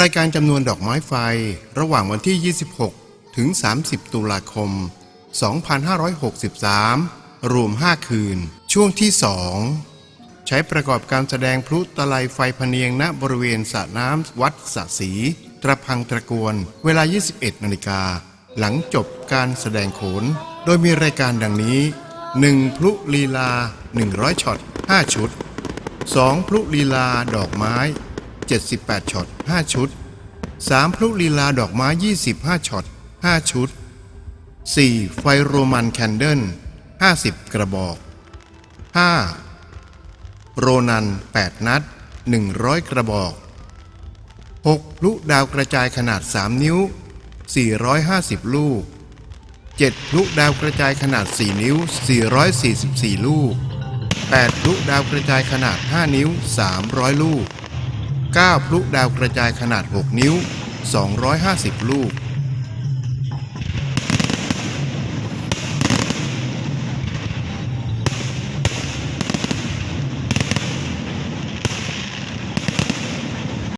รายการจำนวนดอกไม้ไฟระหว่างวันที่ 26 ถึง 30 ตุลาคม 2563 รวม 5 คืน ช่วงที่ 2 ใช้ประกอบการแสดงพลุตะไลไฟพเนียงณบริเวณสระน้ำวัดสะสีตระพังตะกวนเวลา 21 นาฬิกา หลังจบการแสดงโขน โดยมีรายการดังนี้ 1. พลุลีลา 100 ช็อต 5 ชุด 2. พลุลีลาดอกไม้ 78ช็อต5 ชุด 3. พลุลีลาดอกไม้ 25ช็อต5 ชุด 4. ไฟโรมันแคนเดิล50 กระบอก 5. โรนัน 8 นัด 100 กระบอก 6. พลุดาวกระจายขนาด 3 นิ้ว 450 ลูก 7. พลุดาวกระจายขนาด 4 นิ้ว 444 ลูก 8 พลุดาวกระจายขนาด 5 นิ้ว 300 ลูก 9พลุดาวกระจายขนาด 6 นิ้ว 250 ลูก